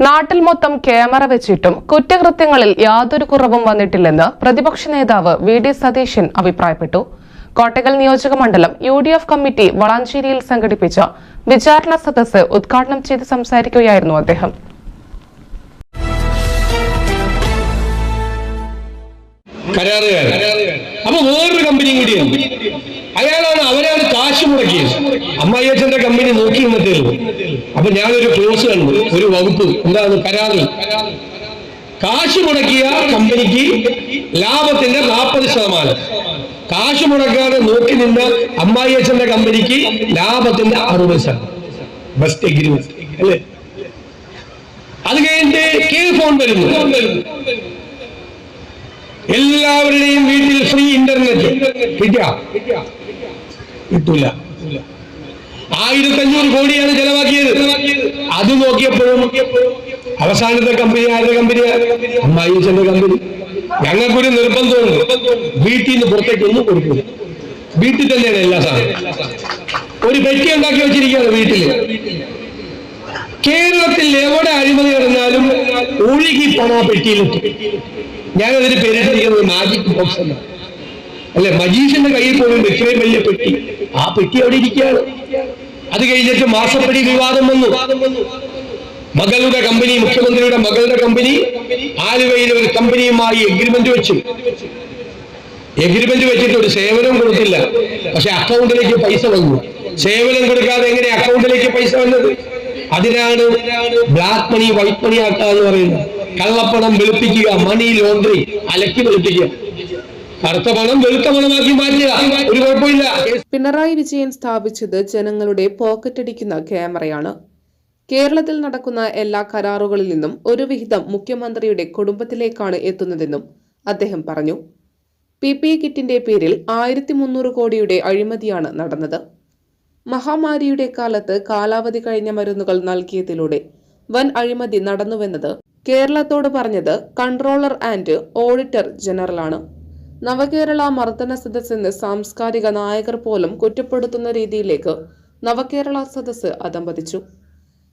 നാട്ടിൽ മൊത്തം ക്യാമറ വെച്ചിട്ടും കുറ്റകൃത്യങ്ങളിൽ യാതൊരു കുറവും വന്നിട്ടില്ലെന്ന് പ്രതിപക്ഷ നേതാവ് വി ഡി സതീശൻ അഭിപ്രായപ്പെട്ടു. കോട്ടകൽ നിയോജക മണ്ഡലം യു ഡി എഫ് കമ്മിറ്റി വളാഞ്ചേരിയിൽ സംഘടിപ്പിച്ച വിചാരണ സദസ്സ് ഉദ്ഘാടനം ചെയ്ത് സംസാരിക്കുകയായിരുന്നു അദ്ദേഹം. അപ്പൊ വേറൊരു കമ്പനിയും കൂടിയാണ് അയാളാണ് അവരാണ് കാശ് മുടക്കിയത്. അമ്മായിയച്ഛന്റെ കമ്പനി നോക്കി നിന്നിട്ടേ അപ്പൊ ഞാനൊരു ക്ലോസ് കണ്ടു ഒരു വകുപ്പ് എന്താണ്? കരാറിൽ കാശ് മുടക്കിയ കമ്പനിക്ക് ലാഭത്തിന്റെ നാൽപ്പത് ശതമാനം. കാശ് മുടക്കാതെ നോക്കി നിന്ന അമ്മായി അച്ഛന്റെ കമ്പനിക്ക് ലാഭത്തിന്റെ അറുപത് ശതമാനം. ബെസ്റ്റ് എഗ്രിമെന്റ് അല്ലേ? അത് കഴിഞ്ഞിട്ട് കെ ഫോൺ വരുന്നു. എല്ലാവരുടെയും വീട്ടിൽ ഫ്രീ ഇന്റർനെറ്റ് കിട്ടിയ? കിട്ടൂല ആയിരത്തി അഞ്ഞൂറ് കോടിയാണ് ചെലവാക്കിയത്. അത് നോക്കിയപ്പോഴും അവസാനത്തെ കമ്പനി ആരുടെ കമ്പനി കമ്പനി ഞങ്ങൾക്കൊരു നിർബന്ധമുണ്ട്. വീട്ടിൽ നിന്ന് പുറത്തേക്ക് ഒന്നും കൊടുക്കില്ല വീട്ടിൽ തന്നെയാണ് എല്ലാ സാധനവും. ഒരു പെറ്റി ഉണ്ടാക്കി വെച്ചിരിക്കുകയാണ് വീട്ടിൽ. കേരളത്തിൽ എവിടെ അഴിമതി നടന്നാലും ഒഴുകി പണ പെട്ടിയിലിട്ട് ഞാനതിന് പേരിട്ടിരിക്കുന്നത് മാജിക് ബോക്സ് എന്നാണ് അല്ലെ മജീഷിന്റെ കയ്യിൽ പോലും ഇത്രയും വലിയ പെട്ടി. ആ പെട്ടി അവിടെ ഇരിക്കുകയാണ്. അത് കഴിഞ്ഞിട്ട് മാസപ്പടി വിവാദം വന്നു. മകളുടെ കമ്പനി മുഖ്യമന്ത്രിയുടെ മകളുടെ കമ്പനി ആലുവയിലെ ഒരു കമ്പനിയുമായി എഗ്രിമെന്റ് വെച്ചു. എഗ്രിമെന്റ് വെച്ചിട്ട് ഒരു സേവനം കൊടുത്തില്ല. പക്ഷെ അക്കൗണ്ടിലേക്ക് പൈസ വന്നു. സേവനം കൊടുക്കാതെ എങ്ങനെ അക്കൗണ്ടിലേക്ക് പൈസ വന്നത്? അതിനാണ് ബ്ലാക്ക് മണി വൈറ്റ് മണി ആക്കുക എന്ന് പറയുന്നത്. കള്ളപ്പണം വെളുപ്പിക്കുക മണി ലോണ്ടറി അലക്കി വെളുപ്പിക്കുക. കറുത്ത പണം വെളുത്ത പണമാക്കി മാറ്റുക. പിണറായി വിജയൻ സ്ഥാപിച്ചത് ജനങ്ങളുടെ പോക്കറ്റടിക്കുന്ന ക്യാമറയാണ്. കേരളത്തിൽ നടക്കുന്ന എല്ലാ കരാറുകളിൽ നിന്നും ഒരു വിഹിതം മുഖ്യമന്ത്രിയുടെ കുടുംബത്തിലേക്കാണ് എത്തുന്നതെന്നും അദ്ദേഹം പറഞ്ഞു. പി പി കിറ്റിന്റെ പേരിൽ ആയിരത്തി മുന്നൂറ് കോടിയുടെ അഴിമതിയാണ് നടന്നത്. മഹാമാരിയുടെ കാലത്ത് കാലാവധി കഴിഞ്ഞ മരുന്നുകൾ നൽകിയതിലൂടെ വൻ അഴിമതി നടന്നുവെന്നത് കേരളത്തോട് പറഞ്ഞത് കൺട്രോളർ ആൻഡ് ഓഡിറ്റർ ജനറലാണ്. നവകേരള മർദ്ദന സദസ്സിന് സാംസ്കാരിക നായകർ പോലും കുറ്റപ്പെടുത്തുന്ന രീതിയിലേക്ക് നവകേരള സദസ് അധംപതിച്ചു.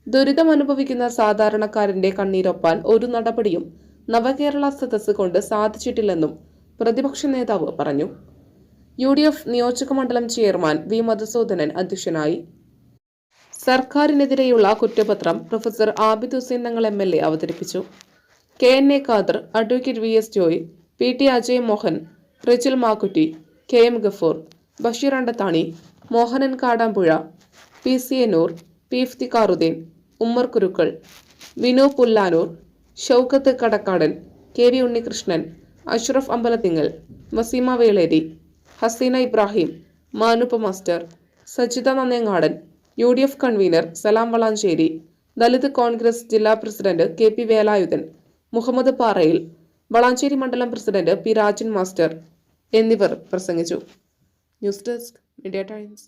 ദുരിതമനുഭവിക്കുന്ന സാധാരണക്കാരന്റെ കണ്ണീരൊപ്പാൻ ഒരു നടപടിയും നവകേരള സദസ് കൊണ്ട് സാധിച്ചിട്ടില്ലെന്നും പ്രതിപക്ഷ നേതാവ് പറഞ്ഞു. യു ഡി എഫ് നിയോജകമണ്ഡലം ചെയർമാൻ വി മധുസൂദനൻ അധ്യക്ഷനായി. സർക്കാരിനെതിരെയുള്ള കുറ്റപത്രം professor Abid Hussain Thangal M L A അവതരിപ്പിച്ചു. K N A Khader advocate V S Joy P T Ajay Mohan Rijil Makkutty K M Gafoor Basheer Andathani Mohanan Kadampuzha P C Enoor P Iftikharuddeen Ummer Kurukkal Vinu Pullanur Shoukath Kadakkadan K V Unnikrishnan Ashraf Ambalathingal Waseema Veleri Haseena Ibrahim Manuppa master Sajitha Nannengadan U D F convener Salam Valanchery Dalit Congress ജില്ലാ president K P Velayudhan Muhammad Parayil Valanchery മണ്ഡലം president P Rajan master എന്നിവർ പ്രസംഗിച്ചു. News desk media times.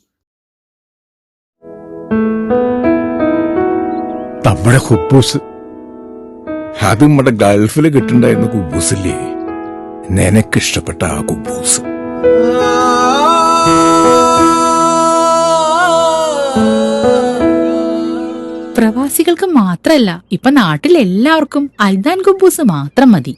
നമ്മുടെ ഹുബൂസ്. അത് നമ്മുടെ ഗൾഫിൽ കിട്ടുണ്ടായിരുന്ന നിനക്ക് ഇഷ്ടപ്പെട്ട ആ കുബൂസ്. പ്രവാസികൾക്ക് മാത്രല്ല ഇപ്പൊ നാട്ടിൽ എല്ലാവർക്കും അൽദാൻ കുബൂസ് മാത്രം മതി.